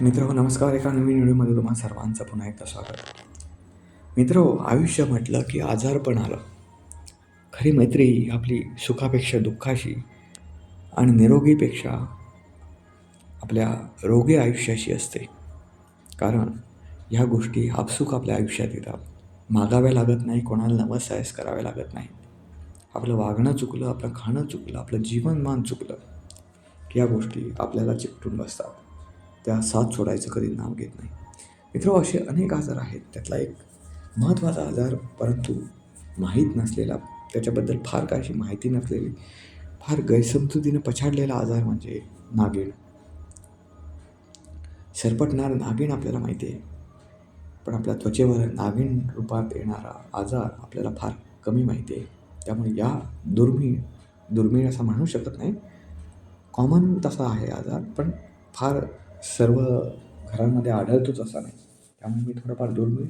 मित्र नमस्कार. एका नवीन व्हिडिओमध्ये तुम्हा सर्वांचं पुन्हा एकदा स्वागत. मित्र आयुष्य म्हटलं की आजारपण आलं. खरी मैत्री आपली सुखापेक्षा दुःखाशी आणि निरोगीपेक्षा आपल्या रोगी आयुष्याशी असते. कारण ह्या गोष्टी आपसुक आपल्या आयुष्यात येतात. मागाव्या लागत नाही कोणाला नवसायस करावे लागत नाही. आपलं वागणं चुकलं आपलं खाणं चुकलं आपलं जीवनमान चुकलं की या गोष्टी आपल्याला चिकटून बसतात. त्या साथ सोडायचं कधी नाव घेत नाही. मित्र असे अनेक आजार आहेत. त्यातला एक महत्त्वाचा आजार परंतु माहीत नसलेला त्याच्याबद्दल फार काहीशी माहिती नसलेली फार गैरसमजुतीनं पछाडलेला आजार म्हणजे नागिण. सरपटणार नागिण आपल्याला माहिती आहे. पण आपल्या त्वचेवर नागिण रूपात येणारा आजार आपल्याला फार कमी माहिती आहे. त्यामुळे या दुर्मिळ दुर्मिळ असं म्हणू शकत नाही. कॉमन तसा आहे आजार पण फार सर्व घरांमध्ये आढळतोच असा नाही. त्यामुळे मी थोडंफार दुर्मिळ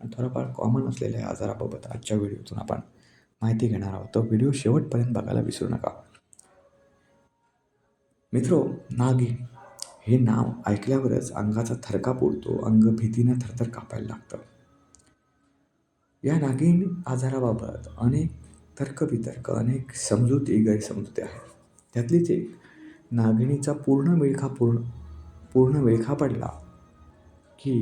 आणि थोडंफार कॉमन असलेल्या आजाराबाबत आजच्या व्हिडिओतून आपण माहिती घेणार आहोत. तो व्हिडिओ शेवटपर्यंत बघायला विसरू नका. मित्रो नागी हे नाव ऐकल्यावरच अंगाचा थरका उडतो अंग भीतीनं थरथर कापायला लागतं. या नागिन आजाराबाबत अनेक तर्कवितर्क अनेक समजुती गैरसमजुती आहेत. त्यातलीच एक नागिणीचा पूर्ण मिळखा पूर्ण पूर्ण विळखा पडला की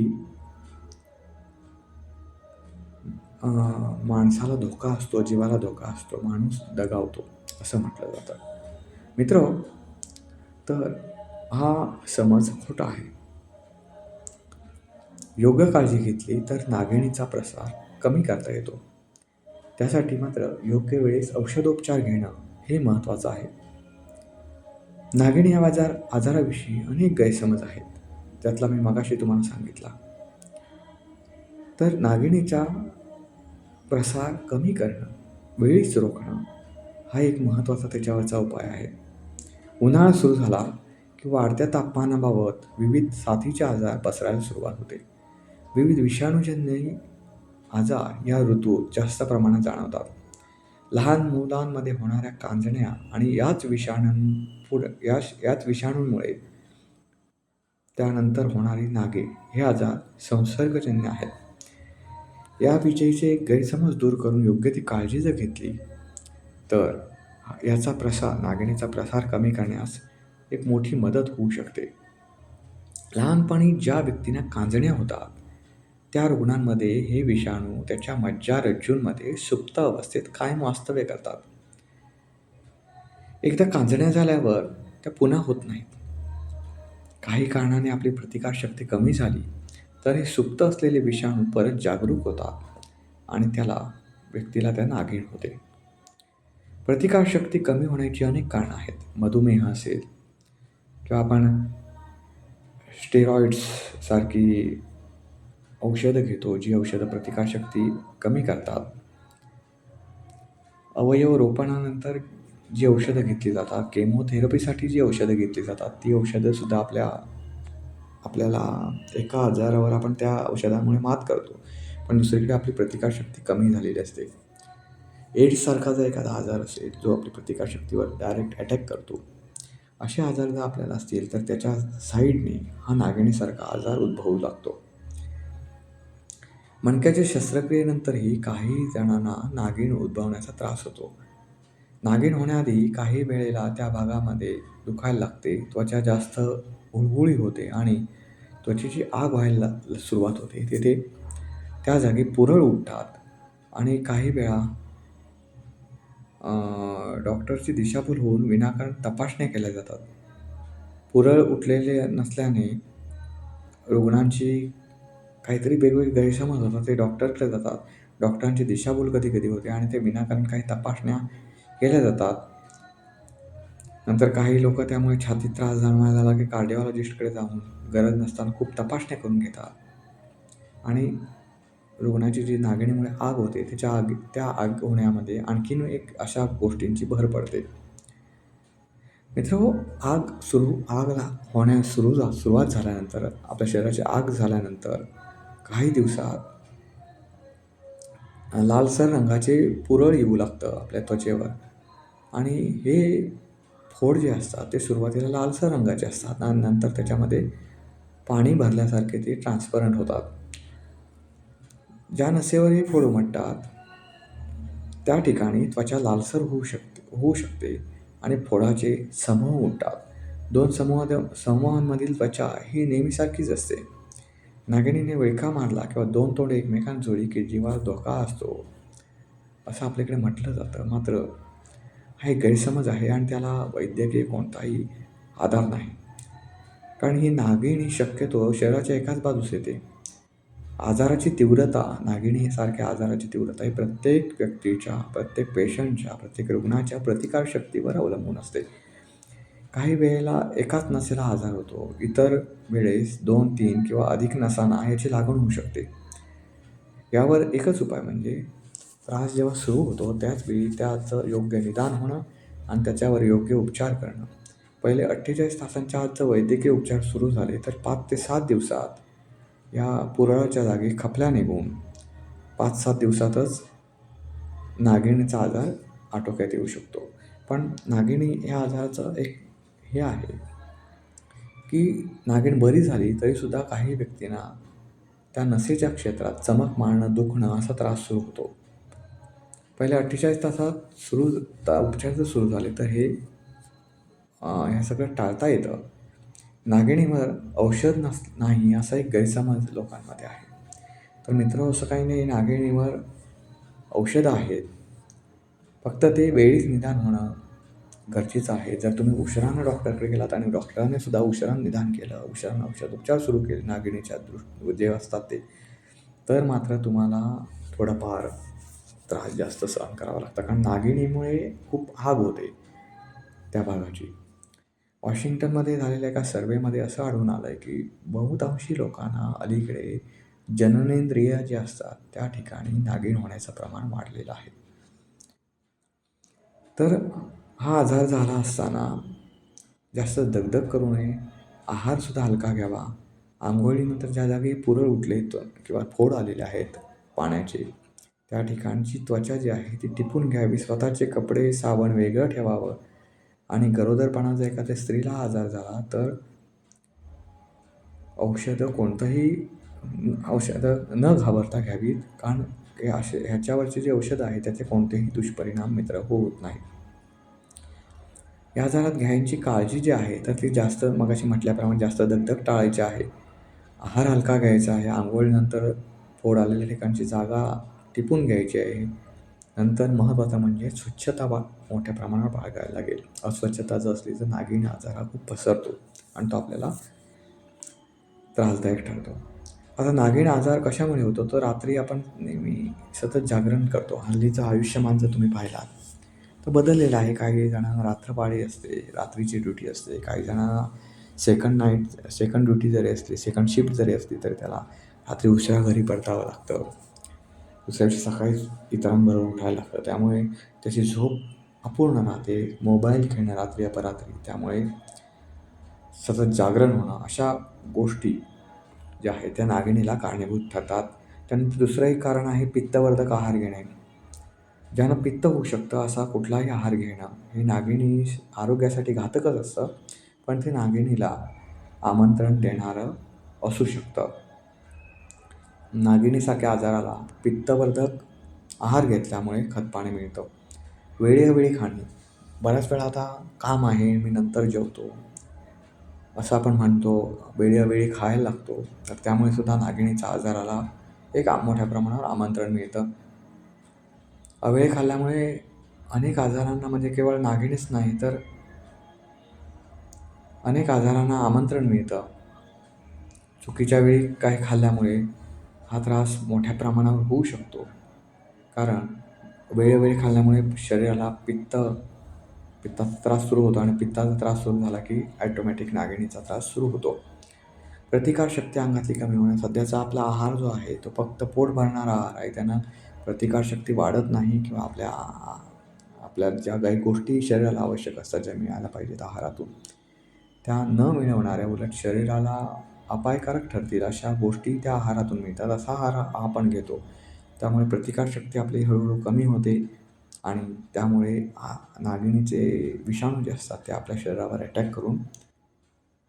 माणसाला धोका असतो जीवाला धोका असतो माणूस दगावतो असं म्हटलं जातं. मित्र तर हा समज खोटा आहे. योग्य काळजी घेतली तर नागिणीचा प्रसार कमी करता येतो. त्यासाठी मात्र योग्य वेळेस औषधोपचार घेणं हे महत्त्वाचं आहे. नागिणी या आजार आजाराविषयी अनेक गैरसमज आहेत. त्यातला मी मगाशी तुम्हाला सांगितला. तर नागिणीचा प्रसार कमी करणं वेळीच रोखणं हा एक महत्त्वाचा त्याच्यावरचा उपाय आहे. उन्हाळा सुरू झाला की वाढत्या तापमानाबाबत विविध साथीचे आजार पसरायला सुरुवात होते. विविध विषाणूजन्य आजार या ऋतूत जास्त प्रमाणात जाणवतात. लहान मुलांमध्ये होणाऱ्या कांजण्या आणि याच विषाणूंपुढ या याच विषाणूंमुळे त्यानंतर होणारी नागे हे आजार संसर्गजन्य आहेत. याविषयीचे गैरसमज दूर करून योग्य ती काळजी जर घेतली तर याचा प्रसार नागिणीचा प्रसार कमी करण्यास एक मोठी मदत होऊ शकते. लहानपणी ज्या व्यक्तींना कांजण्या होतात त्या रुग्णांमध्ये हे विषाणू त्याच्या मज्जारज्जूंमध्ये सुप्त अवस्थेत कायम वास्तव्य करतात. एकदा कांजण्या झाल्यावर त्या पुन्हा होत नाहीत. काही कारणाने आपली प्रतिकारशक्ती कमी झाली तर हे सुप्त असलेले विषाणू परत जागरूक होतात आणि त्याला व्यक्तीला त्या नागिण होते. प्रतिकारशक्ती कमी होण्याची अनेक कारणं आहेत. मधुमेह असेल किंवा आपण स्टेरॉइड्स सारखी औषधं घेतो जी औषधं प्रतिकारशक्ती कमी करतात. अवयव रोपणानंतर जी औषधं घेतली जातात केमोथेरपीसाठी जी औषधं घेतली जातात ती औषधंसुद्धा आपल्या आपल्याला एका आजारावर आपण त्या औषधामुळे मात करतो. पण दुसरीकडे आपली प्रतिकारशक्ती कमी झालेली असते. एड्ससारखा जर एखादा आजार असेल जो आपली प्रतिकारशक्तीवर डायरेक्ट अटॅक करतो असे आजार जर आपल्याला असतील तर त्याच्या साईडने हा नागिणीसारखा आजार उद्भवू लागतो. मणक्याच्या शस्त्रक्रियेनंतरही काही जणांना नागिन उद्भवण्याचा त्रास होतो. नागीण होण्याआधी काही वेळेला त्या भागामध्ये दुखायला लागते त्वचा जास्त हुळहुळी होते आणि त्वचेची आग व्हायला सुरुवात होते. तिथे त्या जागी पुरळ उठतात आणि काही वेळा डॉक्टरची दिशाभूल होऊन विनाकारण तपासण्या केल्या जातात. पुरळ उठलेले नसल्याने रुग्णांची काहीतरी वेगवेगळे गैरसमज होतात. ते डॉक्टरकडे जातात. डॉक्टरांची दिशाभूल कधी कधी होते आणि ते विनाकारण काही तपासण्या केल्या जातात. नंतर काही लोक त्यामुळे छातीत त्रास जाणवायला झाला की कार्डिओलॉजिस्टकडे जाऊन गरज नसताना खूप तपासण्या करून घेतात. आणि रुग्णाची जी नागिणीमुळे आग होते त्याच्या आग त्या आग होण्यामध्ये आणखीन एक अशा गोष्टींची भर पडते. मित्र आग सुरू आग होण्या सुरू जा सुरुवात झाल्यानंतर आपल्या शरीराची आग झाल्यानंतर काही दिवसात लालसर रंगाचे पुरळ येऊ लागतं आपल्या त्वचेवर. आणि हे फोड जे असतात ते सुरुवातीला लालसर रंगाचे असतात आणि नंतर त्याच्यामध्ये पाणी भरल्यासारखे ते ट्रान्सपरंट होतात. ज्या नसेवर हे फोड उमटतात त्या ठिकाणी त्वचा लालसर होऊ शकते होऊ शकते आणि फोडाचे समूह उठतात दोन समूह समूहांमधील त्वचा ही नेहमीसारखीच असते. नागिनीने विळखा मारला किंवा दोन तोंड एकमेकांत जोडी की जीवाला धोका असतो. असं आपल्याकडे म्हटलं जातं. मात्र हा एक गैरसमज आहे आणि त्याला वैद्यकीय कोणताही आधार नाही. कारण ही नागिणी शक्यतो शरीराच्या एकाच बाजूस येते. आजाराची तीव्रता नागिणी सारख्या आजाराची तीव्रता ही प्रत्येक व्यक्तीच्या प्रत्येक पेशंटच्या प्रत्येक रुग्णाच्या प्रतिकारशक्तीवर अवलंबून असते. काही वेळेला एकाच नसेला आजार होतो. इतर वेळेस दोन तीन किंवा अधिक नसांना याची लागण होऊ शकते. यावर एकच उपाय म्हणजे त्रास जेव्हा सुरू होतो त्याच वेळी त्याचं योग्य निदान होणं आणि त्याच्यावर योग्य उपचार करणं. पहिले अठ्ठेचाळीस तासांच्या आत जर वैद्यकीय उपचार सुरू झाले तर पाच ते सात दिवसात या पुरळाच्या जागी खपल्या निघून पाच सात दिवसातच नागिणीचा आजार आटोक्यात येऊ शकतो. पण नागिणी या आजाराचं एक हे आहे की नागिण बरी झाली तरीसुद्धा काही व्यक्तींना त्या नसेच्या क्षेत्रात चमक मारणं दुखणं असा त्रास सुरू होतो. पहिले अठ्ठेचाळीस तासात सुरू उपचार जर सुरू झाले तर हे ह्या सगळं टाळता येतं. नागिणीवर औषध नस नाही असा एक गैरसमज लोकांमध्ये आहे. तर मित्र असं काही नाही नागिणीवर औषधं आहेत. फक्त ते वेळीच निदान होणं गरजेचं आहे. जर तुम्ही उशिरानं डॉक्टरकडे गेलात आणि डॉक्टरांनी सुद्धा उशिरानं निदान केलं उशिरानं औषध उपचार सुरू केले नागिणीच्या दृष्ट जे असतात ते तर मात्र तुम्हाला थोडंफार त्रास जास्त सहन करावा लागतं. कारण नागिणीमुळे खूप आग होते त्या भागाची. वॉशिंग्टनमध्ये झालेल्या एका सर्वेमध्ये असं आढळून आलं आहे की बहुतांशी लोकांना अलीकडे जननेंद्रिय जे असतात त्या ठिकाणी नागिण होण्याचं प्रमाण वाढलेलं आहे. तर हा आजार झाला असताना जास्त दगदग करू नये आहारसुद्धा हलका घ्यावा. आंघोळीनंतर ज्या जागी पुरळ उठले किंवा फोड आलेले आहेत पाण्याचे त्या ठिकाणची त्वचा जी आहे ती टिपून घ्यावी. स्वतःचे कपडे साबण वेगळं ठेवावं. आणि गरोदरपणा जर एखाद्या स्त्रीला आजार झाला तर औषधं कोणतंही औषधं न घाबरता घ्यावीत. कारण हे असे ह्याच्यावरचे जे औषधं आहे त्याचे कोणतेही दुष्परिणाम मित्र होत नाहीत. या आजारात घ्यायची काळजी जी आहे तर ती जास्त मगाशी म्हटल्याप्रमाणे जास्त दगदग टाळायची आहे. आहार हलका घ्यायचा आहे. आंघोळीनंतर फोड आलेल्या ठिकाणची जागा टिपून घ्यायची आहे. नंतर महत्त्वाचं म्हणजे स्वच्छता बा मोठ्या प्रमाणावर बाळगायला लागेल. अस्वच्छता जर असली तर नागिन आजार हा खूप पसरतो आणि तो आपल्याला त्रासदायक ठरतो. आता नागिण आजार कशामुळे होतो? तर रात्री आपण नेहमी सतत जागरण करतो. हल्लीचं आयुष्यमान जर तुम्ही पाहिलात तर बदललेलं आहे. काही जणांना रात्रपाळी असते रात्रीची ड्युटी असते. काही जणांना सेकंड नाईट सेकंड ड्युटी जरी असली सेकंड शिफ्ट जरी असली तरी त्याला रात्री उशिरा घरी परतावं लागतं. दुसऱ्या दिवशी सकाळीच इतरांबरोबर उठायला लागतं. त्यामुळे त्याची झोप अपूर्ण राहते. मोबाईल खेळणं रात्री अपरात्री. त्यामुळे सतत जागरण होणं अशा गोष्टी ज्या आहेत त्या नागिणीला कारणीभूत ठरतात. त्यानंतर दुसरं एक कारण आहे पित्तवर्धक आहार घेणे. ज्यांना पित्त होऊ शकतं असा कुठलाही आहार घेणं हे नागिणी आरोग्यासाठी घातकच असतं. पण ते नागिणीला आमंत्रण देणारं असू शकतं. नागिणीसारख्या आजाराला पित्तवर्धक आहार घेतल्यामुळे खतपाणी मिळतं. वेळेवेळी खाणे. बऱ्याच वेळा आता काम आहे मी नंतर जेवतो. असं आपण म्हणतो वेळेवेळी खायला लागतो. तर त्यामुळे सुद्धा नागिणीच्या आजाराला एक मोठ्या प्रमाणावर आमंत्रण मिळतं. अवेळ खाल्ल्यामुळे अनेक आजारांना म्हणजे केवळ नागिणीच नाही तर अनेक आजारांना आमंत्रण मिळतं. चुकीच्या वेळी काही खाल्ल्यामुळे हा त्रास मोठ्या प्रमाणावर होऊ शकतो. कारण वेळोवेळी खाल्ल्यामुळे शरीराला पित्त पित्ताचा त्रास सुरू होतो आणि पित्ताचा त्रास सुरू झाला की ॲटोमॅटिक नागिणीचा त्रास सुरू होतो. प्रतिकारशक्ती अंगातली कमी होणे सध्याचा आपला आहार जो आहे तो फक्त पोट भरणारा आहार आहे. त्यांना प्रतिकारशक्ती वाढत नाही किंवा आपल्या आपल्या ज्या काही गोष्टी शरीराला आवश्यक असतात ज्या मिळायला पाहिजेत आहारातून त्या न मिळवणाऱ्या उलट शरीराला अपायकारक ठरतील अशा गोष्टी त्या आहारातून मिळतात. असा आहार आपण घेतो. त्यामुळे प्रतिकारशक्ती आपली हळूहळू कमी होते आणि त्यामुळे नागिणीचे विषाणू जे असतात ते आपल्या शरीरावर अटॅक करून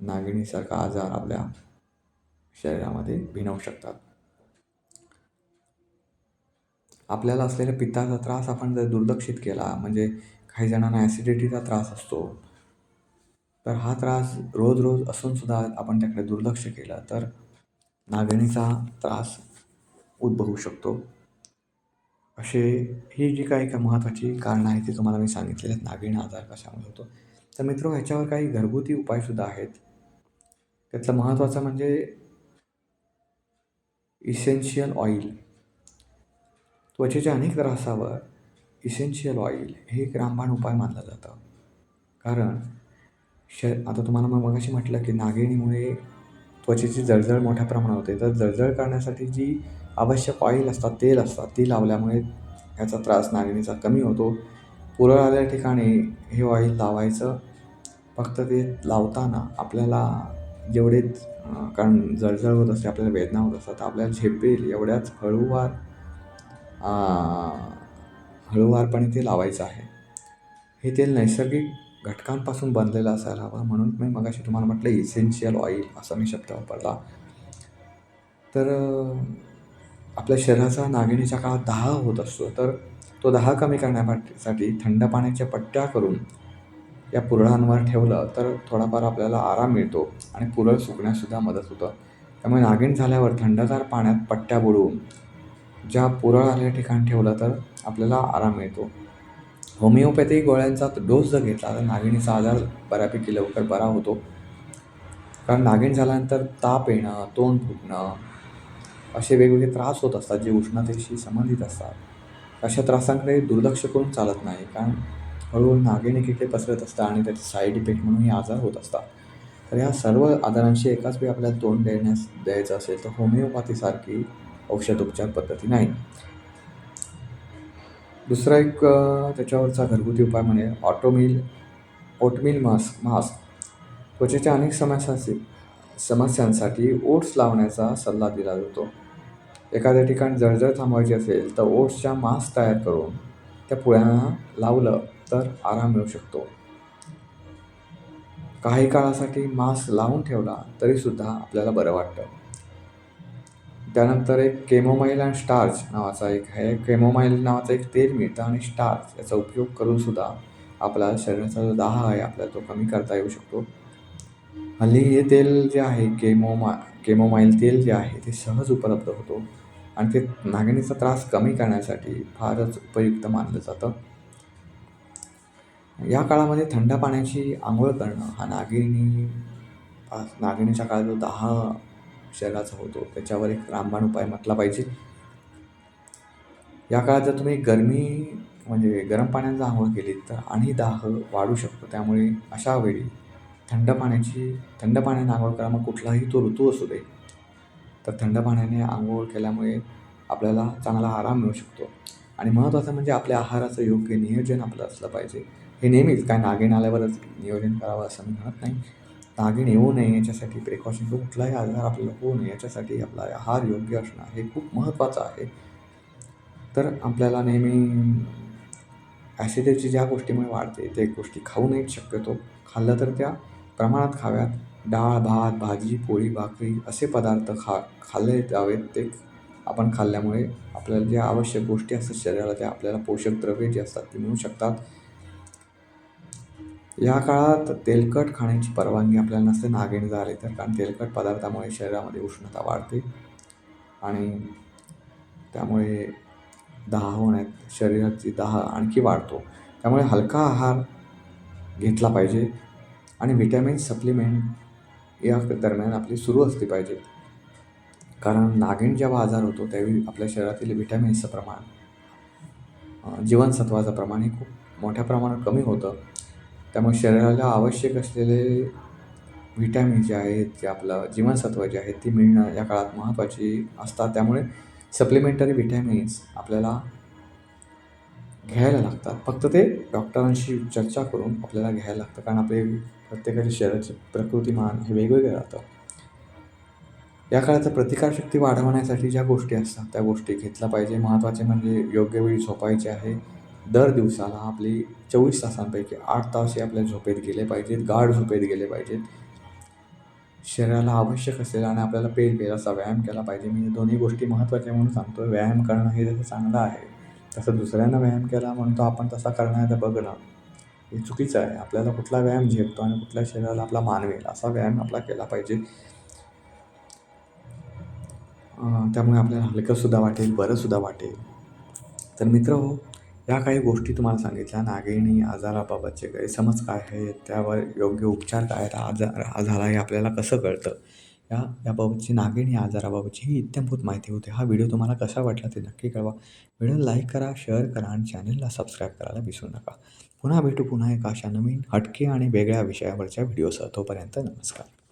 नागिणीसारखा आजार आपल्या शरीरामध्ये भिनवू शकतात. आपल्याला असलेल्या पित्ताचा त्रास आपण जर दुर्लक्षित केला म्हणजे काही जणांना ॲसिडिटीचा त्रास असतो तर हा त्रास रोज रोज असूनसुद्धा आपण त्याकडे दुर्लक्ष केलं तर नागणीचा त्रास उद्भवू शकतो. असे ही जी काही का महत्त्वाची कारणं आहेत ती तुम्हाला मी सांगितलेली आहेत. नागिण आजार कशामुळे होतो? तर मित्र ह्याच्यावर काही घरगुती उपायसुद्धा आहेत. त्यातलं महत्त्वाचं म्हणजे इसेन्शियल ऑइल त्वचेच्या अनेक त्रासावर इसेन्शियल ऑइल हे एक रामबाण उपाय मानलं जातं. कारण श आता तुम्हाला मग मगाशी म्हटलं की नागिणीमुळे त्वचेची जळजळ मोठ्या प्रमाणात होते. तर जळजळ करण्यासाठी जी आवश्यक ऑइल असतात तेल असतात ती लावल्यामुळे याचा त्रास नागिणीचा कमी होतो. पुरळ आल्या ठिकाणी हे ऑइल लावायचं. फक्त ते लावताना आपल्याला जेवढे कारण जळजळ होत असते आपल्याला वेदना होत असतात आपल्याला झेपेल एवढ्याच हळूवार हळूवारपणे ते लावायचं आहे. हे तेल नैसर्गिक घटकांपासून बनलेलं असायला हवं म्हणून मी मगाशी तुम्हाला म्हटलं इसेन्शियल ऑइल असा मी शब्द वापरला. तर आपल्या शरीराचा नागिणीच्या काळात दहा होत असतो. तर तो दहा कमी करण्यासाठी थंड पाण्याच्या पट्ट्या करून या पुरळांवर ठेवलं तर थोडाफार आपल्याला आराम मिळतो आणि पुरळ सुकण्यासुद्धा मदत होतं. त्यामुळे नागिण झाल्यावर थंडगार पाण्यात पट्ट्या बुडवून ज्या पुरळ आलेल्या ठिकाणी ठेवलं तर आपल्याला आराम मिळतो. होमिओपॅथी गोळ्यांचा डोस जर घेतला तर नागिणीचा आजार बऱ्यापैकी लवकर बरा होतो. कारण नागिण झाल्यानंतर ताप येणं तोंड फुटणं असे वेगवेगळे त्रास होत असतात जे उष्णतेशी संबंधित असतात. अशा त्रासांकडे दुर्लक्ष करून चालत नाही. कारण हळूहळू नागिण एकीकडे पसरत असतं आणि त्याचे साईड इफेक्ट म्हणून हे आजार होत असतात. तर या सर्व आजारांशी एकाच वेळी आपल्याला तोंड देण्यास द्यायचं असेल तर होमिओपॅथीसारखी औषधोपचार पद्धती नाही. दुसरा एक त्याच्यावरचा घरगुती उपाय म्हणजे ऑटोमिल ओटमिल मास्क मास्क त्वचेच्या अनेक समस्यांचे समस्यांसाठी ओट्स लावण्याचा सल्ला दिला जातो. एखाद्या ठिकाणी जळजळ थांबवायची असेल तर ओट्सच्या मास्क तयार करून त्या पुळ्यांना लावलं तर आराम मिळू शकतो. काही काळासाठी मास्क लावून ठेवला तरीसुद्धा आपल्याला बरं वाटतं. त्यानंतर एक केमोमाईल अँड स्टार्च नावाचा एक आहे. केमोमाईल नावाचं एक तेल मिळतं आणि स्टार्च याचा उपयोग करूनसुद्धा आपला शरीराचा जो दाह आहे आपल्याला तो कमी करता येऊ शकतो. हल्ली हे तेल जे आहे केमोमा केमोमाईल तेल जे आहे ते सहज उपलब्ध होतो आणि ते नागिणीचा त्रास कमी करण्यासाठी फारच उपयुक्त मानलं जातं. या काळामध्ये थंड पाण्याची आंघोळ करणं हा नागिणी नागिणीच्या काळात जो दहा शरीराचा होतो. त्याच्यावर एक रामबाण उपाय म्हटला पाहिजे. या काळात जर तुम्ही गरमी म्हणजे गरम पाण्याचा आंघोळ केलीत तर आणि दाह वाढू शकतो. त्यामुळे अशा वेळी थंड पाण्याची थंड पाण्याने आंघोळ करा. मग कुठलाही तो ऋतू असू दे. तर थंड पाण्याने आंघोळ केल्यामुळे आपल्याला चांगला आराम मिळू शकतो. आणि महत्त्वाचं म्हणजे आपल्या आहाराचं योग्य नियोजन आपलं असलं पाहिजे. हे नेहमीच काय नागिण आल्यावरच नियोजन करावं असं मी म्हणत नाही. नागिण येऊ नये याच्यासाठी प्रिकॉशन किंवा कुठलाही आजार आपल्याला होऊ नये याच्यासाठी आपला आहार योग्य असणं हे खूप महत्त्वाचं आहे. तर आपल्याला नेहमी ॲसिडिटी ज्या गोष्टीमुळे वाढते ते गोष्टी खाऊ नयेत शक्यतो. खाल्लं तर त्या प्रमाणात खाव्यात. डाळ भात भाजी पोळी भाकरी असे पदार्थ खा खाल्ले जावेत. ते आपण खाल्ल्यामुळे आपल्याला ज्या आवश्यक गोष्टी असतात शरीराला त्या आपल्याला पोषक द्रव्ये जी असतात ती मिळू शकतात. या काळात तेलकट खाण्याची परवानगी आपल्याला नसते नागिण झाले तर. कारण तेलकट पदार्थामुळे शरीरामध्ये उष्णता वाढते आणि त्यामुळे दाह होण्यात शरीराची दाह आणखी वाढतो. त्यामुळे हलका आहार घेतला पाहिजे आणि व्हिटॅमिन सप्लिमेंट या दरम्यान आपली सुरू असली पाहिजे. कारण नागिण जेव्हा आजार होतो त्यावेळी आपल्या शरीरातील व्हिटॅमिन्सचं प्रमाण जीवनसत्वाचं प्रमाण हे खूप मोठ्या प्रमाणात कमी होतं. त्यामुळे शरीराला आवश्यक असलेले व्हिटॅमिन जे आहेत जे आपलं जीवनसत्व जे आहेत ती मिळणं या काळात महत्त्वाची असतात. त्यामुळे सप्लिमेंटरी व्हिटॅमिन्स आपल्याला घ्यायला लागतात. फक्त ते डॉक्टरांशी चर्चा करून आपल्याला घ्यायला लागतं. कारण आपले प्रत्येकाच्या शरीराची प्रकृतीमान हे वेगवेगळे राहतं या काळात प्रतिकारशक्ती वाढवण्यासाठी ज्या गोष्टी असतात त्या गोष्टी घेतल्या पाहिजे. महत्त्वाचे म्हणजे योग्य वेळी झोपायचे आहे. दर दिवसाला आपली चोवीस तासांपैकी आठ तास हे आपल्या झोपेत गेले पाहिजेत गाढ झोपेत गेले पाहिजेत. शरीराला आवश्यक असेल आणि आपल्याला पेल पेल असा व्यायाम केला पाहिजे. मी दोन्ही गोष्टी महत्त्वाच्या म्हणून सांगतो. व्यायाम करणं हे जसं चांगलं आहे तसं दुसऱ्यांना व्यायाम केला म्हणतो आपण तसा करण्याचं बघणं हे चुकीचं आहे. आपल्याला कुठला व्यायाम झेपतो आणि कुठल्या शरीराला आपला मानवेल असा व्यायाम आपला केला पाहिजे. त्यामुळे आपल्याला हलकंसुद्धा वाटेल बरंसुद्धा वाटेल. तर मित्र हो या काही गोष्टी तुम्हाला सांगितल्या. नागिणी आजाराबाबतचे गैरसमज काय आहे त्यावर योग्य उपचार काय आहेत? आजार हा झाला हे आपल्याला कसं कळतं? या याबाबतची नागिणी आजाराबाबतची ही इत्यंभूत माहिती होती. हा व्हिडिओ तुम्हाला कसा वाटला ते नक्की कळवा. व्हिडिओ लाईक करा शेअर करा आणि चॅनलला सबस्क्राईब करायला विसरू नका. पुन्हा भेटू पुन्हा एका अशा नवीन हटके आणि वेगळ्या विषयावरच्या व्हिडिओसह. तोपर्यंत नमस्कार.